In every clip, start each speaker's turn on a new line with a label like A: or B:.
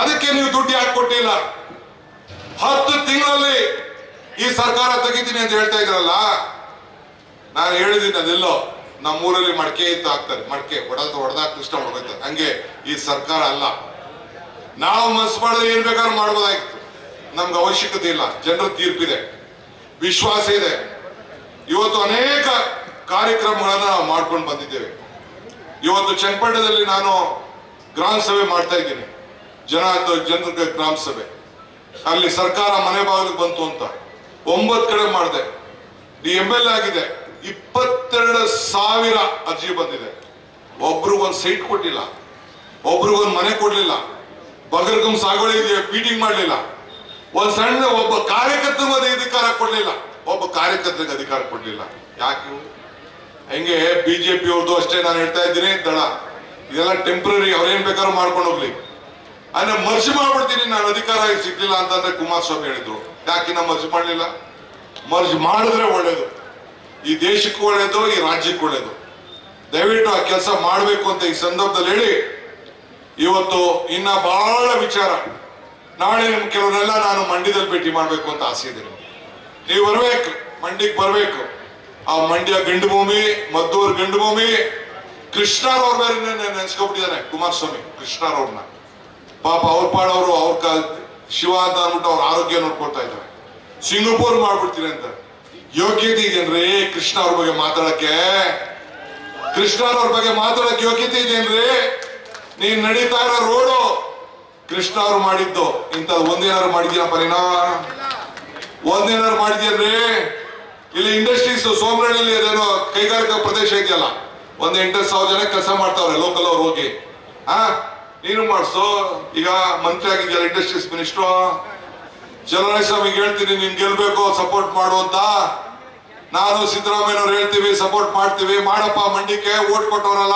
A: ಅದಕ್ಕೆ ನೀವು ದುಡ್ಡು ಯಾಕೆ ಕೊಟ್ಟಿಲ್ಲ? ಹತ್ತು ತಿಂಗಳಲ್ಲಿ ಈ ಸರ್ಕಾರ ತೆಗಿತೀನಿ ಅಂತ ಹೇಳ್ತಾ ಇದ್ರಲ್ಲ, ನಾನು ಹೇಳಿದ್ದೀನಿ ಅದೆಲ್ಲೋ. ನಮ್ಮೂರಲ್ಲಿ ಮಡಕೆ ಇತ್ತು ಹಾಕ್ತಾರೆ ಮಡಕೆ. ಹೊಡೆದ ಹೊಡೆದಾಗ ಇಷ್ಟ ಹೊಡೆದ ಹಂಗೆ ಈ ಸರ್ಕಾರ ಅಲ್ಲ. ನಾವು ಮನಸ್ಸು ಮಾಡಿದ್ರೆ ಏನ್ ಬೇಕಾದ್ರೂ ಮಾಡ್ಬೋದಾಗಿತ್ತು. ನಮ್ಗೆ ಅವಶ್ಯಕತೆ ಇಲ್ಲ. ಜನರ ತೀರ್ಪಿದೆ. ವಿಶ್ವಾಸ ಇದೆ. ಇವತ್ತು ಅನೇಕ ಕಾರ್ಯಕ್ರಮಗಳನ್ನ ನಾವು ಮಾಡ್ಕೊಂಡು ಬಂದಿದ್ದೇವೆ. ಇವತ್ತು ಚನ್ನಪಟ್ಟಣದಲ್ಲಿ ನಾನು ಗ್ರಾಮ ಸಭೆ ಮಾಡ್ತಾ ಇದ್ದೀನಿ. ಜನ ಜನರ ಗ್ರಾಮ ಸಭೆ. ಅಲ್ಲಿ ಸರ್ಕಾರ ಮನೆ ಬಾಗಿಲಿಗೆ ಬಂತು ಅಂತ. ಒಂಬತ್ತು ಕಡೆ ಮಾಡಿದೆ. ಡಿ ಎಂ ಎಲ್ ಆಗಿದೆ. ಇಪ್ಪತ್ತೆರಡು ಸಾವಿರ ಅರ್ಜಿ ಬಂದಿದೆ. ಒಬ್ರಿಗೊಂದು ಸೈಟ್ ಕೊಟ್ಟಿಲ್ಲ. ಒಬ್ರಿಗೊಂದು ಮನೆ ಕೊಡ್ಲಿಲ್ಲ. ಬಗರ್ಗಮ್ ಸಾಗುವಳಿ ಮೀಟಿಂಗ್ ಮಾಡಲಿಲ್ಲ. ಒಂದು ಸಣ್ಣ ಒಬ್ಬ ಕಾರ್ಯಕರ್ತರಿಗೆ ಅಧಿಕಾರ ಕೊಡ್ಲಿಲ್ಲ. ಒಬ್ಬ ಕಾರ್ಯಕರ್ತರಿಗೆ ಅಧಿಕಾರ ಕೊಡ್ಲಿಲ್ಲ. ಯಾಕೆ? ಹೆಂಗೆ? ಬಿಜೆಪಿ ಅವ್ರದ್ದು ಅಷ್ಟೇ ನಾನು ಹೇಳ್ತಾ ಇದ್ದೀನಿ. ದಳ. ಇದೆಲ್ಲ ಟೆಂಪ್ರರಿ ಅವ್ರೇನ್ ಬೇಕಾದ್ರೂ ಮಾಡ್ಕೊಂಡು ಹೋಗ್ಲಿ. ಅಂದ್ರೆ ಮರ್ಜಿ ಮಾಡ್ಬಿಡ್ತೀನಿ, ನಾನು ಅಧಿಕಾರ ಸಿಗ್ಲಿಲ್ಲ ಅಂತಂದ್ರೆ ಕುಮಾರಸ್ವಾಮಿ ಹೇಳಿದ್ರು. ಯಾಕೆ ನಾ ಮರ್ಜಿ ಮಾಡಲಿಲ್ಲ? ಮರ್ಜಿ ಮಾಡಿದ್ರೆ ಒಳ್ಳೇದು. ಈ ದೇಶಕ್ಕೂ ಒಳ್ಳೇದು, ಈ ರಾಜ್ಯಕ್ಕೂ ಒಳ್ಳೇದು. ದಯವಿಟ್ಟು ಆ ಕೆಲಸ ಮಾಡಬೇಕು ಅಂತ ಈ ಸಂದರ್ಭದಲ್ಲಿ ಹೇಳಿ, ಇವತ್ತು ಇನ್ನ ಬಹಳ ವಿಚಾರ. ನಾಳೆ ನಿಮ್ ಕೆಲವರೆಲ್ಲ ನಾನು ಮಂಡ್ಯದಲ್ಲಿ ಭೇಟಿ ಮಾಡಬೇಕು ಅಂತ ಆಸೆ ಇದೆ. ನೀವು ಬರ್ಬೇಕು, ಮಂಡ್ಯಕ್ಕೆ ಬರ್ಬೇಕು. ಆ ಮಂಡ್ಯ ಗಂಡು ಭೂಮಿ ಮದ್ದೂರ್ ಗಂಡು ಭೂಮಿ ಕೃಷ್ಣರವ್ರ ಬೇರೆ ನೆನ್ಸ್ಕೊಬಿಟ್ಟಿದ್ದಾನೆ ಕುಮಾರಸ್ವಾಮಿ, ಕೃಷ್ಣರವ್ರನ್ನ. ಪಾಪ ಅವ್ರ ಪಾಡವರು ಅವ್ರ ಕ, ಶಿವ ಅಂತ ಅಂದ್ಬಿಟ್ಟು ಅವ್ರ ಆರೋಗ್ಯ ನೋಡ್ಕೊಳ್ತಾ ಇದ್ದಾರೆ. ಸಿಂಗಾಪುರ್ ಮಾಡ್ಬಿಡ್ತೀನಿ ಅಂತ. ಯೋಗ್ಯತೆ ಇದೆಯನ್ರಿ ಕೃಷ್ಣ ಅವ್ರ ಬಗ್ಗೆ ಮಾತಾಡಕ್ಕೆ. ಕೃಷ್ಣ ಅವ್ರ ಬಗ್ಗೆ ಮಾತಾಡಕ್ಕೆ ಯೋಗ್ಯತೆ ಇದೆಯನ್ರಿ ನೀನ್ ನಡೀತಾ ಇರೋ ರೋಡು ಕೃಷ್ಣ ಅವ್ರು ಮಾಡಿದ್ದು. ಇಂತ ಒಂದೇನಾರು ಮಾಡಿದ್ಯಪ್ಪ ಪರಿಣಾಮ? ಒಂದೇನಾರು ಮಾಡಿದ್ಯನ್ರಿ ಇಲ್ಲಿ ಇಂಡಸ್ಟ್ರೀಸ್ ಸೋಮರಳ್ಳಿ ಅದೇನೋ ಕೈಗಾರಿಕಾ ಪ್ರದೇಶ ಇದೆಯಲ್ಲ, ಒಂದ್ ಎಂಟು ಸಾವಿರ ಜನ ಕೆಲಸ ಮಾಡ್ತಾವ್ರೆ ಲೋಕಲ್ ಅವ್ರು ಹೋಗಿ. ಹಾ ನೀನು ಮಾಡಿಸು? ಈಗ ಮಂತ್ರಿ ಆಗಿದ್ಯಲ್ಲ ಇಂಡಸ್ಟ್ರೀಸ್ ಮಿನಿಸ್ಟ್ರು ಚಲನೇಸ್ವಾಮಿಗೆ ಹೇಳ್ತೀನಿ, ನೀನ್ ಗೆಲ್ಬೇಕು ಸಪೋರ್ಟ್ ಮಾಡು ಅಂತ. ನಾನು ಸಿದ್ದರಾಮಯ್ಯನವ್ರು ಹೇಳ್ತೀವಿ ಸಪೋರ್ಟ್ ಮಾಡ್ತೀವಿ. ಮಾಡಪ್ಪ ಮಂಡಿಕೆ ಓಟ್ ಕೊಟ್ಟವರಲ್ಲ.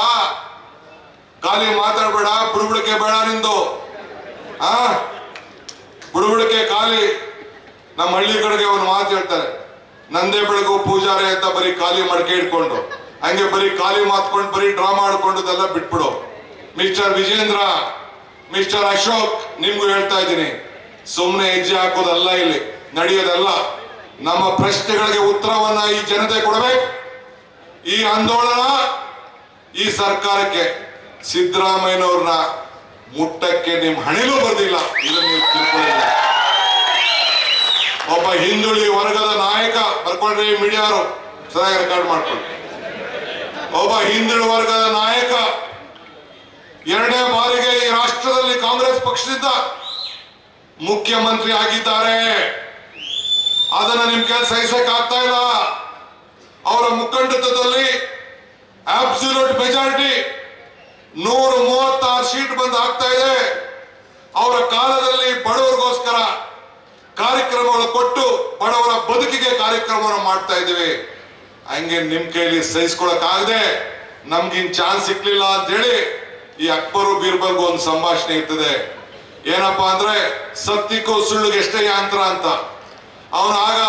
A: ಖಾಲಿ ಮಾತಾಡ್ಬೇಡ ಬುಡುಬುಡಿಕೆ ಬೇಡ ನಿಂದು. ಆ? ಬುಡುಬುಡಿಕೆ ಖಾಲಿ ನಮ್ಮ ಹಳ್ಳಿ ಕಡೆಗೆ ಅವ್ನು ಮಾತು ಹೇಳ್ತಾರೆ. ನಂದೇ ಬೆಳಗು ಪೂಜಾರಿ ಅಂತ ಬರೀ ಖಾಲಿ ಮಡಕೆ ಇಟ್ಕೊಂಡು. ಹಂಗೆ ಬರೀ ಖಾಲಿ ಮಾತ್ಕೊಂಡು ಬರೀ ಡ್ರಾಮಾ ಆಡ್ಕೊಂಡು ಬಿಟ್ಬಿಡು. ಮಿಸ್ಟರ್ ವಿಜೇಂದ್ರ ಮಿಸ್ಟರ್ ಅಶೋಕ್ ನಿಮ್ಗೂ ಹೇಳ್ತಾ ಇದ್ದೀನಿ. ಸುಮ್ಮನೆ ಹೆಜ್ಜೆ ಹಾಕೋದಲ್ಲ ಇಲ್ಲಿ, ನಡೆಯೋದಲ್ಲ. ನಮ್ಮ ಪ್ರಶ್ನೆಗಳಿಗೆ ಉತ್ತರವನ್ನ ಈ ಜನತೆ ಕೊಡಬೇಕು. ಈ ಆಂದೋಲನ ಈ ಸರ್ಕಾರಕ್ಕೆ ಸಿದ್ದರಾಮಯ್ಯನವ್ರನ್ನ ಮುಟ್ಟಕ್ಕೆ ನಿಮ್ ಹಣೆಲೂ ಬರ್ದಿಲ್ಲ. ಇದನ್ನು ಒಬ್ಬ ಹಿಂದುಳಿ ವರ್ಗದ ನಾಯಕ, ಬರ್ಕೊಂಡ್ರಿ ಮೀಡಿಯಾರು ಸರಿಯಾಗಿ ರೆಕಾರ್ಡ್ ಮಾಡ್ಕೊಳ್ಳಿ. ಒಬ್ಬ ಹಿಂದುಳಿ ವರ್ಗದ ನಾಯಕ ಎರಡನೇ ಬಾರಿಗೆ ಈ ರಾಷ್ಟ್ರದಲ್ಲಿ ಕಾಂಗ್ರೆಸ್ ಪಕ್ಷದಿಂದ ಮುಖ್ಯಮಂತ್ರಿ ಆಗಿದ್ದಾರೆ. ಅದನ್ನ ನಿಮ್ ಕೆಲ್ ಸಹಿಸಕ್ ಆಗ್ತಾ ಇಲ್ಲ. ಅವರ ಮುಖಂಡತ್ವದಲ್ಲಿ ಅಬ್ಸಲ್ಯೂಟ್ ಮೆಜಾರಿಟಿ ನೂರ ಮೂವತ್ತಾರು ಸೀಟ್ ಬಂದು ಆಗ್ತಾ ಇದೆ. ಅವರ ಕಾಲದಲ್ಲಿ ಬಡವರಿಗೋಸ್ಕರ ಕಾರ್ಯಕ್ರಮಗಳು ಕೊಟ್ಟು ಬಡವರ ಬದುಕಿಗೆ ಕಾರ್ಯಕ್ರಮವನ್ನು ಮಾಡ್ತಾ ಇದ್ದೀವಿ. ಹಂಗೆ ನಿಮ್ ಕೈಲಿ ಸಹಿಸ್ಕೊಳಕ್ ಆಗದೆ ನಮ್ಗಿನ್ ಚಾನ್ಸ್ ಸಿಕ್ಲಿಲ್ಲ ಅಂತ ಹೇಳಿ ಈ ಅಕ್ಬರು ಬೀರ್ಬಲ್ಗೂ ಒಂದು ಸಂಭಾಷಣೆ ಇರ್ತದೆ. ಏನಪ್ಪಾ ಅಂದ್ರೆ ಸತ್ಯಕ್ಕೂ ಸುಳ್ಳಿಗೆ ಎಷ್ಟೇ ಯಾಂತ್ರ ಅಂತ. ಅವನು ಆಗ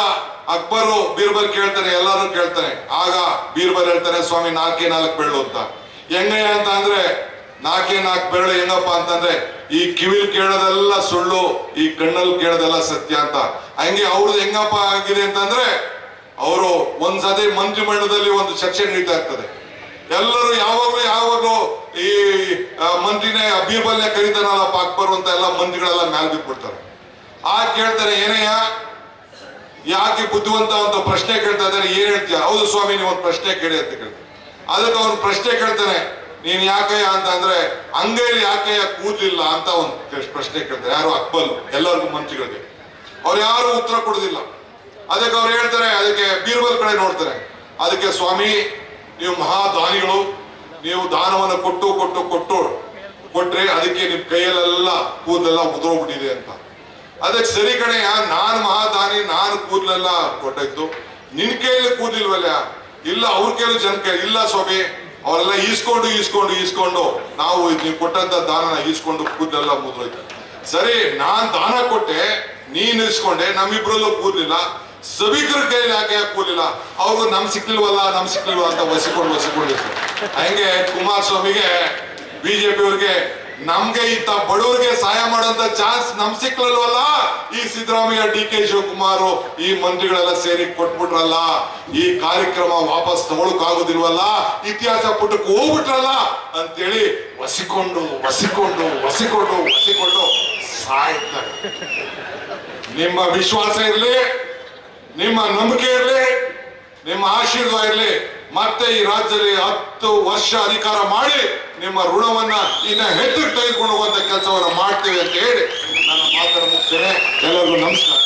A: ಅಕ್ಬರು ಬೀರ್ಬಲ್ ಕೇಳ್ತಾನೆ ಎಲ್ಲರೂ ಕೇಳ್ತಾನೆ. ಆಗ ಬೀರ್ಬಲ್ ಹೇಳ್ತಾನೆ, ಸ್ವಾಮಿ, ನಾಲ್ಕೇ ನಾಲ್ಕು ಬೆಳ್ಳು ಅಂತ. ಹೆಂಗಯ್ಯ ಅಂತ ಅಂದ್ರೆ, ನಾಲ್ಕೇ ನಾಲ್ಕು ಬೆರಳು ಹೆಂಗಪ್ಪ ಅಂತಂದ್ರೆ, ಈ ಕಿವಿಲ್ ಕೇಳೋದೆಲ್ಲ ಸುಳ್ಳು, ಈ ಕಣ್ಣಲ್ಲಿ ಕೇಳೋದೆಲ್ಲ ಸತ್ಯ ಅಂತ. ಹಂಗೆ ಅವ್ರದ್ದು ಹೆಂಗಪ್ಪ ಆಗಿದೆ ಅಂತಂದ್ರೆ, ಅವರು ಒಂದ್ಸತಿ ಮಂತ್ರಿಮಂಡಲದಲ್ಲಿ ಒಂದು ಚರ್ಚೆ ನಡೀತಾ ಇರ್ತದೆ. ಎಲ್ಲರೂ ಯಾವಾಗಲೂ ಯಾವಾಗಲೂ ಈ ಮಂತ್ರಿನೇ ಬೀರ್ಬಲ್ನೇ ಕರೀತಾನಲ್ಲಪ್ಪ ಅಕ್ಬರ್ ಅಂತ ಎಲ್ಲ ಮಂತ್ರಿಗಳೆಲ್ಲ ಮ್ಯಾಲ್ ಬಿಟ್ಬಿಡ್ತಾರೆ ಆ ಕೇಳ್ತಾರೆ ಏನಯ್ಯ ಯಾಕೆ ಬುದ್ಧಿವಂತ ಅಂತ ಪ್ರಶ್ನೆ ಕೇಳ್ತಾ ಇದ್ದಾರೆ, ಏನ್ ಹೇಳ್ತೀಯ? ಹೌದು ಸ್ವಾಮಿ ನೀವು ಒಂದು ಪ್ರಶ್ನೆ ಕೇಳಿ ಅಂತ ಕೇಳ್ತಾರೆ. ಅದಕ್ಕೆ ಅವ್ನು ಪ್ರಶ್ನೆ ಕೇಳ್ತಾನೆ, ನೀನ್ ಯಾಕಯ್ಯ ಅಂತ ಅಂದ್ರೆ, ಅಂಗೈಲಿ ಯಾಕಯ್ಯ ಕೂದಲಿಲ್ಲ ಅಂತ ಒಂದು ಪ್ರಶ್ನೆ ಕೇಳ್ತಾರೆ. ಯಾರು? ಅಕ್ಬಲ್ ಎಲ್ಲರಿಗೂ ಮಂತ್ರಿಗಳಿಗೆ. ಅವ್ರು ಯಾರು ಉತ್ತರ ಕೊಡುದಿಲ್ಲ. ಅದಕ್ಕೆ ಅವ್ರು ಹೇಳ್ತಾರೆ, ಅದಕ್ಕೆ ಬೀರ್ಬಲ್ ಕಡೆ ನೋಡ್ತಾರೆ. ಅದಕ್ಕೆ ಸ್ವಾಮಿ ನೀವು ಮಹಾದಾನಿಗಳು, ನೀವು ದಾನವನ್ನು ಕೊಟ್ಟು ಕೊಟ್ಟು ಕೊಟ್ಟು ಕೊಟ್ರೆ ಅದಕ್ಕೆ ನಿಮ್ ಕೈಯಲ್ಲೆಲ್ಲ ಕೂದಲೆಲ್ಲ ಉದುರೋಗ್ಬಿಟ್ಟಿದೆ ಅಂತ. ಅದಕ್ಕೆ ಸರಿ ಕಣಯ್ಯ ನಾನ್ ಮಹಾದಾನಿ, ನಾನು ಕೂದಲೆಲ್ಲ ಕೊಟ್ಟಾಯ್ತು ನಿನ್ ಕೈಯಲ್ಲಿ ಕೂದಿಲ್ವಲ್ಲ ಇಲ್ಲ, ಅವ್ರ ಕೈಲಿ ಜನ ಇಲ್ಲ ಸ್ವಾಮಿ. ಅವರೆಲ್ಲ ಈಸ್ಕೊಂಡು ಈಸ್ಕೊಂಡು ಈಸ್ಕೊಂಡು ನಾವು ನೀವು ಕೊಟ್ಟಂತ ದಾನನ ಈಸ್ಕೊಂಡು ಕೂದಲೆಲ್ಲ ಮುದ್ರೋಯ್ತು. ಸರಿ, ನಾನ್ ದಾನ ಕೊಟ್ಟೆ, ನೀನ್ ಇಸ್ಕೊಂಡೆ ನಮ್ಮಿಬ್ರಲ್ಲೂ ಕೂದಲಿಲ್ಲ. ಸಭಿಕರ ಕೈಲಿ ಯಾಕೆ ಹಾಕೋಲಿಲ್ಲ ಅವ್ರು ನಮ್ ಸಿಕ್ಲಿಲ್ವಲ್ಲ ನಮ್ ಸಿಕ್ಲಿಲ್ವ ಅಂತ ವಸಿಕೊಂಡು ವಸಿಕೊಂಡು ಹಂಗೆ ಕುಮಾರಸ್ವಾಮಿಗೆ ಬಿಜೆಪಿ ಅವ್ರಿಗೆ ನಮ್ಗೆ ಇಂತ ಬಡವರಿಗೆ ಸಹಾಯ ಮಾಡೋಂತ ಚಾನ್ಸ್ ನಮ್ ಸಿಕ್ಲಲ್ವಲ್ಲ ಈ ಸಿದ್ದರಾಮಯ್ಯ, ಡಿ ಕೆ ಶಿವಕುಮಾರ್ ಈ ಮಂತ್ರಿಗಳೆಲ್ಲ ಸೇರಿ ಕೊಟ್ಬಿಟ್ರಲ್ಲ? ಈ ಕಾರ್ಯಕ್ರಮ ವಾಪಸ್ ತಗೊಳಕ್ ಆಗುದಿಲ್ವಲ್ಲ ಇತಿಹಾಸ ಪುಟಕ್ಕೆ ಹೋಗ್ಬಿಟ್ರಲ್ಲ? ಅಂತೇಳಿ ಒಸಿಕೊಂಡು ಒಸಿಕೊಂಡು ಒಸಿಕೊಂಡು ಒಸಿಕೊಂಡು ಸಾಯ್ತಾರೆ. ನಿಮ್ಮ ವಿಶ್ವಾಸ ಇರಲಿ. ನಿಮ್ಮ ನಂಬಿಕೆ ಇರಲಿ, ನಿಮ್ಮ ಆಶೀರ್ವಾದ ಇರಲಿ, ಮತ್ತೆ ಈ ರಾಜ್ಯದಲ್ಲಿ ಹತ್ತು ವರ್ಷ ಅಧಿಕಾರ ಮಾಡಿ ನಿಮ್ಮ ಋಣವನ್ನ ಇನ್ನ ಹೆಚ್ಚು ತೆಗೆದುಕೊಂಡು ಹೋಗುವಂತ ಕೆಲಸವನ್ನು ಮಾಡ್ತೇವೆ ಅಂತ ಹೇಳಿ ನನ್ನ ಮಾತನ್ನು ಮುಗಿಸ್ತೇನೆ. ಎಲ್ಲರಿಗೂ ನಮಸ್ಕಾರ.